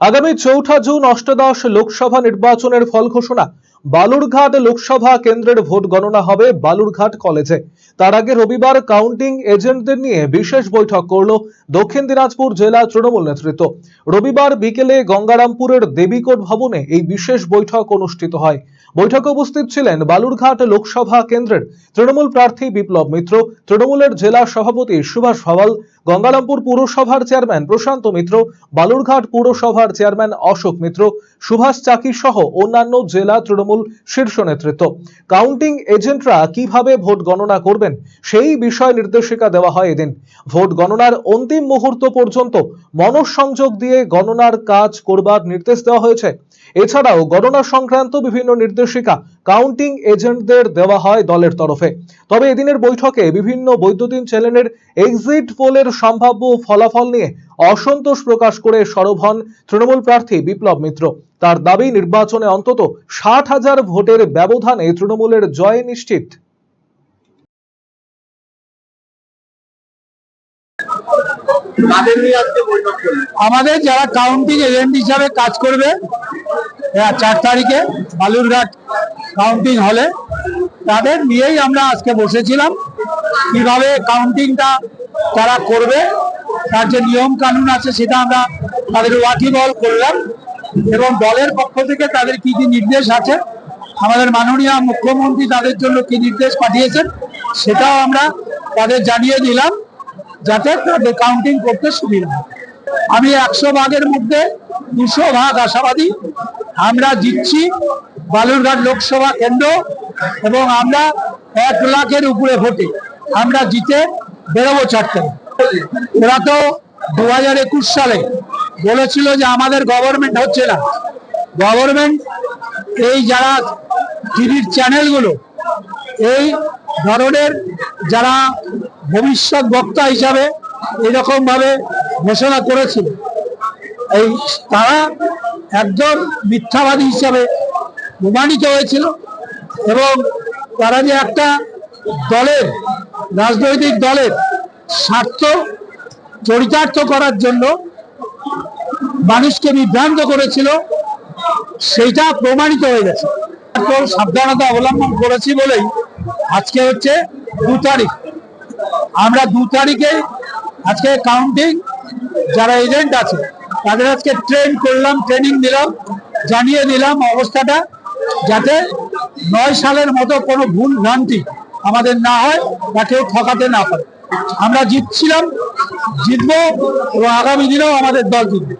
আগামী চৌঠা জুন অষ্টাদশ লোকসভা নির্বাচনের ফল ঘোষণা। বালুরঘাট লোকসভা কেন্দ্রের ভোট গণনা হবে বালুরঘাট কলেজে। তার আগে রবিবার কাউন্টিং এজেন্টদের নিয়ে বিশেষ বৈঠক করল দক্ষিণ দিনাজপুর জেলা তৃণমূল নেতৃত্ব। রবিবার বিকেলে গঙ্গারামপুরের দেবীকোট ভবনে এই বিশেষ বৈঠক অনুষ্ঠিত হয়। বৈঠকে উপস্থিত ছিলেন বালুরঘাট লোকসভা কেন্দ্রের তৃণমূল প্রার্থী বিপ্লব মিত্র, তৃণমূলের জেলা সভাপতি সুভাষ ভাওয়াল, গঙ্গারামপুর পুরসভার চেয়ারম্যান প্রশান্ত মিত্র, বালুরঘাট পুরসভার চেয়ারম্যান অশোক মিত্র, সুভাষ চাকি সহ অন্যান্য জেলা তৃণমূল শীর্ষ নেতৃত্ব। কাউন্টিং এজেন্টরা কীভাবে ভোট গণনা করবেন সেই বিষয় নির্দেশিকা দেওয়া হয় এদিন। ভোট গণনার অন্তিম মুহূর্ত পর্যন্ত মনঃসংযোগ দিয়ে গণনার কাজ করবার নির্দেশ দেওয়া হয়েছে। এছাড়াও গণনা সংক্রান্ত বিভিন্ন নির্দেশিকা কাউন্টিং এজেন্টদের দেওয়া হয় দলের তরফে। তবে এদিনের বৈঠকে বিভিন্ন বৈদ্যুতিন চ্যানেলের এক্সিট পোলের সম্ভাব্য ফলাফল নিয়ে অসন্তোষ প্রকাশ করে সরব হন তৃণমূল প্রার্থী বিপ্লব মিত্র। তার দাবি, নির্বাচনে অন্তত ষাট হাজার ভোটের ব্যবধানে তৃণমূলের জয় নিশ্চিত। আমাদের যারা কাউন্টিং এজেন্ট হিসাবে কাজ করবে এরা চার তারিখে বালুরঘাট কাউন্টিং হলে তাদের নিয়েই আমরা আজকে বসেছিলাম, কীভাবে কাউন্টিংটা তারা করবে, তার যে নিয়ম কানুন আছে সেটা আমরা তাদের ওয়াকিবহল করলাম এবং দলের পক্ষ থেকে তাদের কি কি নির্দেশ আছে, আমাদের মাননীয় মুখ্যমন্ত্রী তাদের জন্য কি নির্দেশ পাঠিয়েছেন, সেটাও আমরা তাদের জানিয়ে দিলাম। যাতে তাদের কাউন্টিং করতে সুবিধা। আমি একশো ভাগের মধ্যে দুশো ভাগ আশাবাদী। আমরা জিতছি বালুরঘাট লোকসভা কেন্দ্র এবং আমরা এক লাখের উপরে ভোটে আমরা জিতে বেরোবো চারটে। ওরা তো দু হাজার একুশ সালে বলেছিল যে আমাদের গভর্নমেন্ট হচ্ছে না। গভর্নমেন্ট এই যারা টিভির চ্যানেলগুলো এই ধরনের যারা ভবিষ্যৎ বক্তা হিসাবে এরকম ভাবে ঘোষণা করেছিল এই তারা একজন মিথ্যাবাদী হিসাবে প্রমাণিত হয়েছিল এবং তারা যে একটা দলের, রাজনৈতিক দলের স্বার্থ চরিতার্থ করার জন্য মানুষকে বিভ্রান্ত করেছিল, সেইটা প্রমাণিত হয়ে গেছে। সাবধানতা অবলম্বন করেছি বলেই আজকে হচ্ছে দু তারিখ। আমরা দু তারিখে আজকে কাউন্টিং যারা এজেন্ট আছে, তাদের আজকে ট্রেন করলাম ট্রেনিং দিলাম জানিয়ে দিলাম অবস্থাটা যাতে নয় সালের মতো কোনো ভুল ভ্রান্তি আমাদের না হয় বা কেউ ঠকাতে না পারে। আমরা জিতছিলাম, জিতবো এবং আগামী দিনেও আমাদের দল জিতবে।